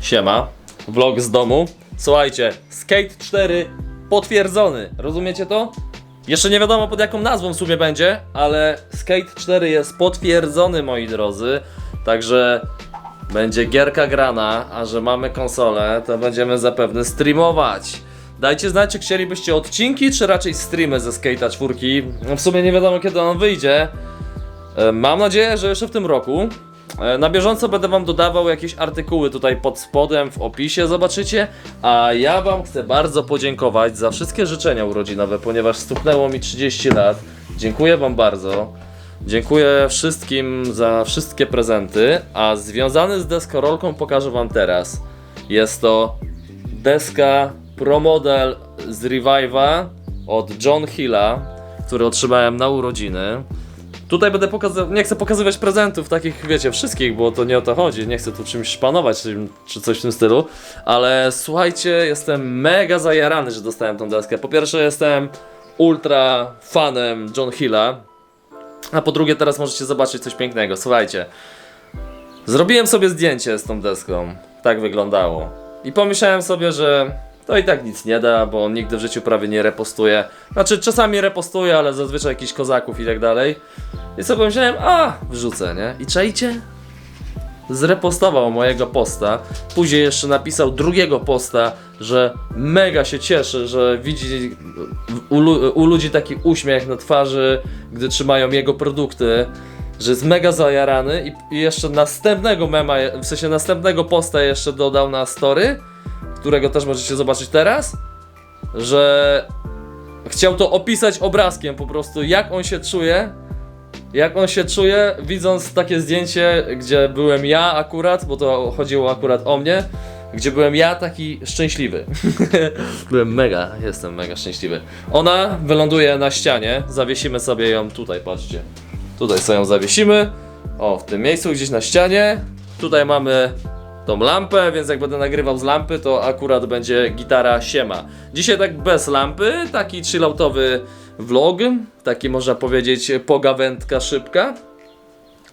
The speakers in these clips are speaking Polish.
Siema, vlog z domu. Słuchajcie, Skate 4 potwierdzony, rozumiecie to? Jeszcze nie wiadomo pod jaką nazwą w sumie będzie, ale Skate 4 jest potwierdzony moi drodzy, także będzie gierka grana, a że mamy konsolę, to będziemy zapewne streamować. Dajcie znać, czy chcielibyście odcinki, czy raczej streamy ze Skate'a 4. No w sumie nie wiadomo kiedy on wyjdzie. E, Mam nadzieję, że jeszcze w tym roku. E, Na bieżąco będę wam dodawał jakieś artykuły tutaj pod spodem w opisie, zobaczycie. A ja wam chcę bardzo podziękować za wszystkie życzenia urodzinowe, ponieważ stuknęło mi 30 lat. Dziękuję wam bardzo. Dziękuję wszystkim za wszystkie prezenty, a związany z deskorolką pokażę wam teraz. Jest to deska Pro Model z Revive'a od John Hilla, który otrzymałem na urodziny. Tutaj będę pokazywał, nie chcę pokazywać prezentów takich, wiecie, wszystkich, bo to nie o to chodzi, nie chcę tu czymś szpanować czy, coś w tym stylu, ale słuchajcie, jestem mega zajarany, że dostałem tą deskę. Po pierwsze jestem ultra fanem John Hilla, a po drugie teraz możecie zobaczyć coś pięknego, słuchajcie. Zrobiłem sobie zdjęcie z tą deską, tak wyglądało. I pomyślałem sobie, że to i tak nic nie da, bo on nigdy w życiu prawie nie repostuje. Znaczy, czasami repostuje, ale zazwyczaj jakichś kozaków i tak dalej. I sobie pomyślałem, a, wrzucę, nie? I czajcie? Zrepostował mojego posta. Później jeszcze napisał drugiego posta, że mega się cieszy, że widzi u, u ludzi taki uśmiech na twarzy, gdy trzymają jego produkty. Że jest mega zajarany i, i jeszcze następnego mema, w sensie następnego posta jeszcze dodał na story, którego też możecie zobaczyć teraz, że chciał to opisać obrazkiem po prostu, jak on się czuje, jak on się czuje, widząc takie zdjęcie, gdzie byłem ja akurat, bo to chodziło akurat o mnie, gdzie byłem ja taki szczęśliwy. byłem mega, jestem mega szczęśliwy. Ona wyląduje na ścianie, zawiesimy sobie ją tutaj, patrzcie. Tutaj sobie ją zawiesimy. O, w tym miejscu gdzieś na ścianie. Tutaj mamy tą lampę, więc jak będę nagrywał z lampy, to akurat będzie gitara siema. Dzisiaj tak bez lampy, taki chilloutowy vlog, taki można powiedzieć pogawędka szybka.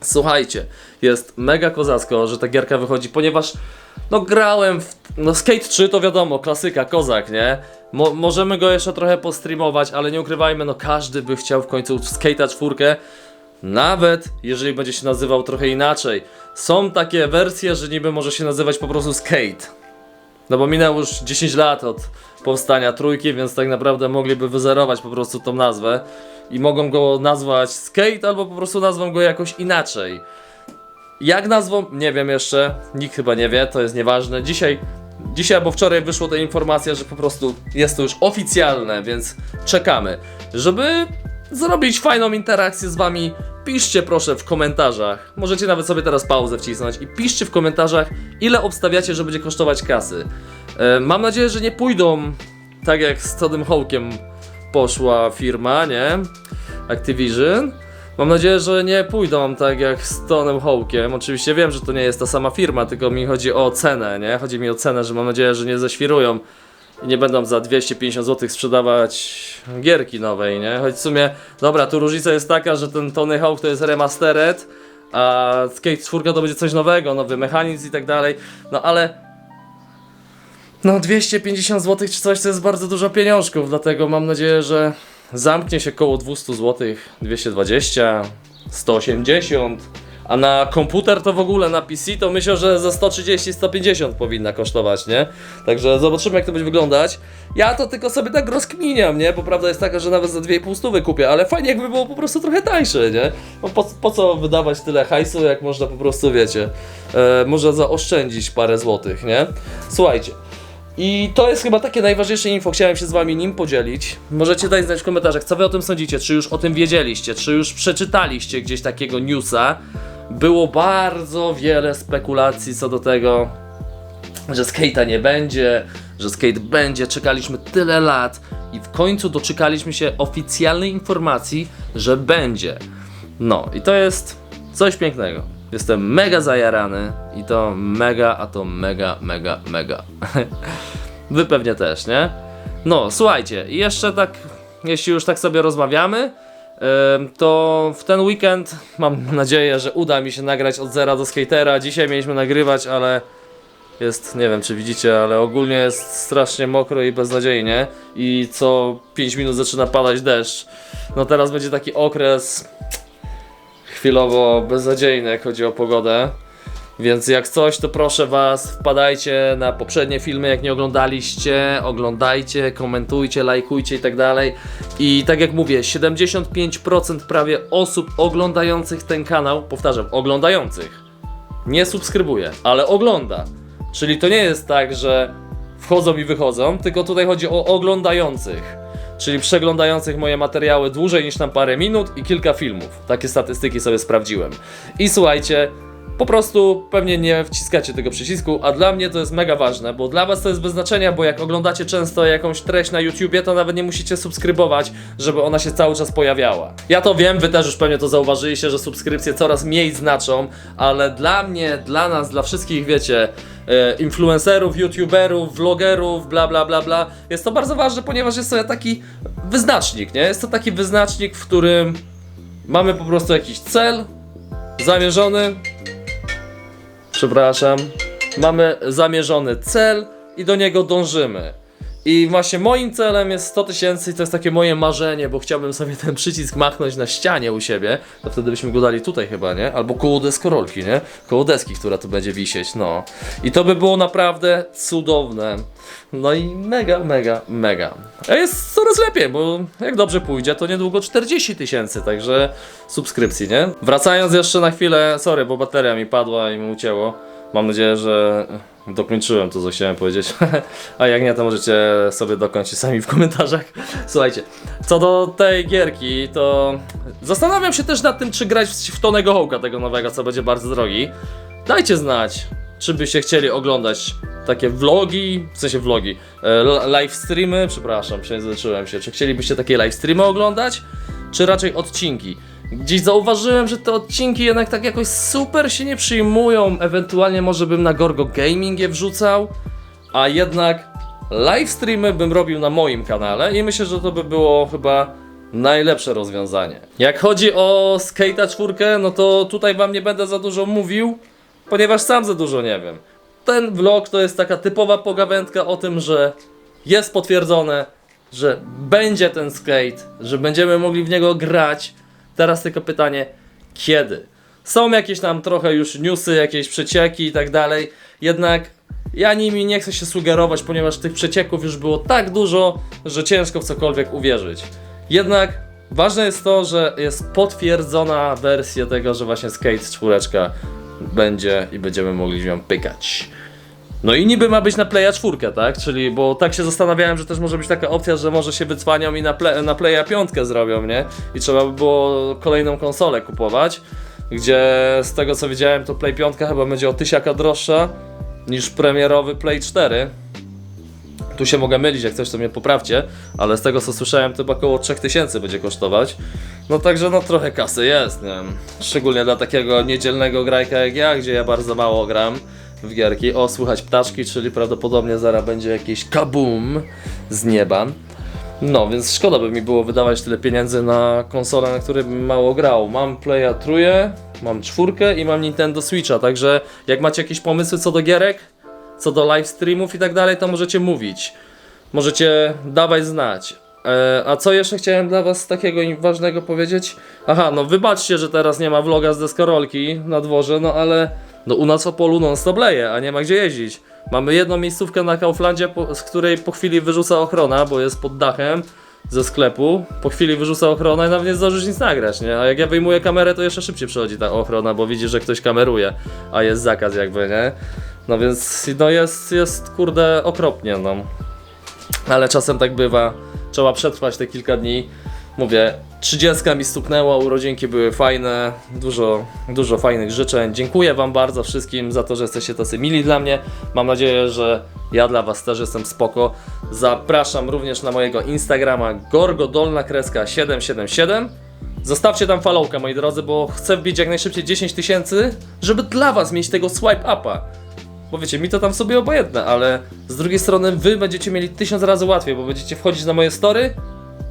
Słuchajcie, jest mega kozacko, że ta gierka wychodzi, ponieważ no grałem w... No Skate 3 to wiadomo, klasyka, kozak, nie? Mo możemy go jeszcze trochę postreamować, ale nie ukrywajmy, no każdy by chciał w końcu Skate'a 4 nawet jeżeli będzie się nazywał trochę inaczej. Są takie wersje, że niby może się nazywać po prostu Skate. No bo minęło już 10 lat od powstania trójki, więc tak naprawdę mogliby wyzerować po prostu tą nazwę i mogą go nazwać Skate albo po prostu nazwą go jakoś inaczej. Jak nazwą? Nie wiem jeszcze, nikt chyba nie wie, to jest nieważne. Dzisiaj, dzisiaj albo wczoraj wyszła ta informacja, że po prostu jest to już oficjalne, więc czekamy. Żeby zrobić fajną interakcję z wami, piszcie proszę w komentarzach. Możecie nawet sobie teraz pauzę wcisnąć i piszcie w komentarzach, ile obstawiacie, że będzie kosztować kasy. E, mam nadzieję, że nie pójdą tak jak z Toddem Hawkiem poszła firma, nie? Activision. Mam nadzieję, że nie pójdą tak jak z Tonem Hawkiem. Oczywiście wiem, że to nie jest ta sama firma, tylko mi chodzi o cenę, nie? Chodzi mi o cenę, że mam nadzieję, że nie ześwirują i nie będą za 250 zł sprzedawać gierki nowej, nie? Choć w sumie, dobra, tu różnica jest taka, że ten Tony Hawk to jest remastered, a Skate 4 to będzie coś nowego, nowy mechanizm i tak dalej, no ale no 250 zł czy coś to jest bardzo dużo pieniążków, dlatego mam nadzieję, że zamknie się koło 200 zł, 220, 180, a na komputer to w ogóle na PC to myślę, że za 130-150 powinna kosztować, nie? Także zobaczymy jak to będzie wyglądać. Ja to tylko sobie tak rozkminiam, nie? Bo prawda jest taka, że nawet za 2,5 stówy kupię, ale fajnie jakby było po prostu trochę tańsze, nie? No po, po co wydawać tyle hajsu, jak można po prostu, wiecie, e, zaoszczędzić parę złotych, nie? Słuchajcie. I to jest chyba takie najważniejsze info, chciałem się z wami nim podzielić. Możecie dać znać w komentarzach, co wy o tym sądzicie, czy już o tym wiedzieliście, czy już przeczytaliście gdzieś takiego newsa. Było bardzo wiele spekulacji co do tego, że skate'a nie będzie, że skate będzie, czekaliśmy tyle lat i w końcu doczekaliśmy się oficjalnej informacji, że będzie. No i to jest coś pięknego. Jestem mega zajarany i to mega, a to mega, mega, mega. Wy pewnie też, nie? No, słuchajcie, jeszcze tak, jeśli już tak sobie rozmawiamy, to w ten weekend mam nadzieję, że uda mi się nagrać od zera do skatera. Dzisiaj mieliśmy nagrywać, ale Jest, nie wiem czy widzicie, ale ogólnie jest strasznie mokro i beznadziejnie i co 5 minut zaczyna padać deszcz. No teraz będzie taki okres chwilowo beznadziejny, jak chodzi o pogodę. Więc jak coś, to proszę Was, wpadajcie na poprzednie filmy, jak nie oglądaliście, oglądajcie, komentujcie, lajkujcie i tak dalej. I tak jak mówię, 75% prawie osób oglądających ten kanał, powtarzam, oglądających, nie subskrybuje, ale ogląda. Czyli to nie jest tak, że wchodzą i wychodzą, tylko tutaj chodzi o oglądających. Czyli przeglądających moje materiały dłużej niż tam parę minut i kilka filmów. Takie statystyki sobie sprawdziłem. I słuchajcie, po prostu pewnie nie wciskacie tego przycisku, a dla mnie to jest mega ważne, bo dla was to jest bez znaczenia, bo jak oglądacie często jakąś treść na YouTubie, to nawet nie musicie subskrybować, żeby ona się cały czas pojawiała. Ja to wiem, wy też już pewnie to zauważyliście, że subskrypcje coraz mniej znaczą, ale dla mnie, dla nas, dla wszystkich, wiecie, e, influencerów, youtuberów, vlogerów, bla bla bla bla, jest to bardzo ważne, ponieważ jest to taki wyznacznik, nie? Jest to taki wyznacznik, w którym mamy po prostu jakiś cel zamierzony, przepraszam, mamy zamierzony cel i do niego dążymy. I właśnie moim celem jest 100 tysięcy i to jest takie moje marzenie, bo chciałbym sobie ten przycisk machnąć na ścianie u siebie, to wtedy byśmy go dali tutaj chyba, nie? Albo koło deskorolki, nie? Koło deski, która tu będzie wisieć, no. I to by było naprawdę cudowne. No i mega, mega, mega. A jest coraz lepiej, bo jak dobrze pójdzie, to niedługo 40 tysięcy, także subskrypcji, nie? Wracając jeszcze na chwilę, sorry, bo bateria mi padła i mi ucięło. Mam nadzieję, że dokończyłem to, co chciałem powiedzieć. A jak nie, to możecie sobie dokończyć sami w komentarzach. Słuchajcie, co do tej gierki, to zastanawiam się też nad tym, czy grać w Tonego Hołka, tego nowego, co będzie bardzo drogi. Dajcie znać, czy byście chcieli oglądać takie vlogi, w sensie vlogi, e, li- live streamy, przepraszam, przejęzyczyłem się. Czy chcielibyście takie live streamy oglądać, czy raczej odcinki? Gdzieś zauważyłem, że te odcinki jednak tak jakoś super się nie przyjmują. Ewentualnie może bym na Gorgo Gaming je wrzucał, a jednak live streamy bym robił na moim kanale i myślę, że to by było chyba najlepsze rozwiązanie. Jak chodzi o Skate'a 4, no to tutaj wam nie będę za dużo mówił, ponieważ sam za dużo nie wiem. Ten vlog to jest taka typowa pogawędka o tym, że jest potwierdzone, że będzie ten skate, że będziemy mogli w niego grać. Teraz tylko pytanie, kiedy? Są jakieś tam trochę już newsy, jakieś przecieki i tak dalej, jednak ja nimi nie chcę się sugerować, ponieważ tych przecieków już było tak dużo, że ciężko w cokolwiek uwierzyć. Jednak ważne jest to, że jest potwierdzona wersja tego, że właśnie Skate 4 będzie i będziemy mogli nią pykać. No i niby ma być na Playa 4, tak? Czyli, bo tak się zastanawiałem, że też może być taka opcja, że może się wycwanią i na, na Playa 5 zrobią, nie? I trzeba by było kolejną konsolę kupować, gdzie z tego co widziałem, to Play 5 chyba będzie o tysiaka droższa niż premierowy Play 4. Tu się mogę mylić, jak coś to mnie poprawcie, ale z tego co słyszałem, to chyba około 3000 będzie kosztować. No także no trochę kasy jest, nie. Szczególnie dla takiego niedzielnego grajka jak ja, gdzie ja bardzo mało gram w gierki. O, słychać ptaczki, czyli prawdopodobnie zaraz będzie jakiś kabum z nieba. No, więc szkoda by mi było wydawać tyle pieniędzy na konsolę, na której bym mało grał. Mam Playa trójkę, mam czwórkę i mam Nintendo Switcha, także jak macie jakieś pomysły co do gierek, co do live streamów i tak dalej, to możecie mówić. Możecie dawać znać. E, a co jeszcze chciałem dla was takiego ważnego powiedzieć? Aha, no wybaczcie, że teraz nie ma vloga z deskorolki na dworze, no ale no u nas Opolu non stop leje, a nie ma gdzie jeździć. Mamy jedną miejscówkę na Kauflandzie, z której po chwili wyrzuca ochrona, bo jest pod dachem ze sklepu. Po chwili wyrzuca ochrona i nawet nie zdążysz nic nagrać, nie? A jak ja wyjmuję kamerę, to jeszcze szybciej przychodzi ta ochrona, bo widzi, że ktoś kameruje, a jest zakaz jakby, nie? No więc, no jest, jest kurde okropnie, no. Ale czasem tak bywa. Trzeba przetrwać te kilka dni. Mówię, 30 mi stuknęło, urodzinki były fajne, dużo, dużo fajnych życzeń. Dziękuję Wam bardzo wszystkim za to, że jesteście tacy mili dla mnie. Mam nadzieję, że ja dla Was też jestem spoko. Zapraszam również na mojego Instagrama gorgodolna kreska 777. Zostawcie tam followka, moi drodzy, bo chcę wbić jak najszybciej 10 tysięcy, żeby dla Was mieć tego swipe upa. Bo wiecie, mi to tam sobie obojętne, ale z drugiej strony wy będziecie mieli tysiąc razy łatwiej, bo będziecie wchodzić na moje story,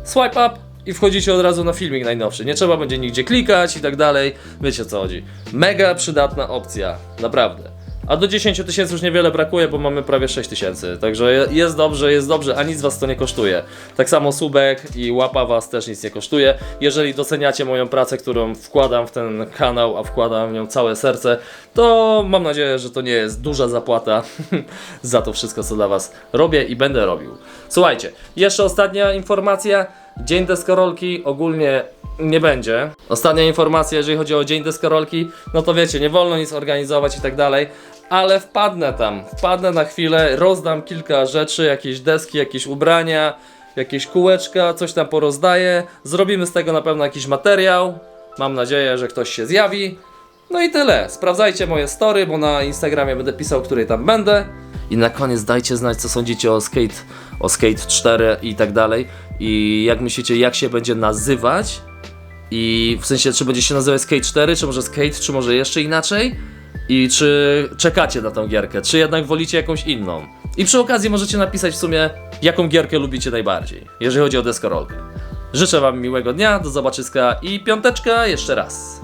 swipe up i wchodzicie od razu na filmik najnowszy. Nie trzeba będzie nigdzie klikać i tak dalej. Wiecie o co chodzi. Mega przydatna opcja, naprawdę. A do 10 tysięcy już niewiele brakuje, bo mamy prawie 6 tysięcy. Także je- jest dobrze, jest dobrze, a nic was to nie kosztuje. Tak samo subek i łapa was też nic nie kosztuje. Jeżeli doceniacie moją pracę, którą wkładam w ten kanał, a wkładam w nią całe serce, to mam nadzieję, że to nie jest duża zapłata za to wszystko, co dla was robię i będę robił. Słuchajcie, jeszcze ostatnia informacja. Dzień deskorolki ogólnie nie będzie. Ostatnia informacja, jeżeli chodzi o dzień deskorolki, no to wiecie, nie wolno nic organizować i tak dalej, ale wpadnę tam, wpadnę na chwilę, rozdam kilka rzeczy, jakieś deski, jakieś ubrania, jakieś kółeczka, coś tam porozdaję, zrobimy z tego na pewno jakiś materiał, mam nadzieję, że ktoś się zjawi. No i tyle. Sprawdzajcie moje story, bo na Instagramie będę pisał, której tam będę. I na koniec dajcie znać, co sądzicie o Skate, o Skate 4 i tak dalej. I jak myślicie, jak się będzie nazywać? I w sensie, czy będzie się nazywać Skate 4, czy może Skate, czy może jeszcze inaczej? I czy czekacie na tą gierkę, czy jednak wolicie jakąś inną? I przy okazji możecie napisać w sumie, jaką gierkę lubicie najbardziej, jeżeli chodzi o deskorolkę. Życzę Wam miłego dnia, do zobaczyska i piąteczka jeszcze raz.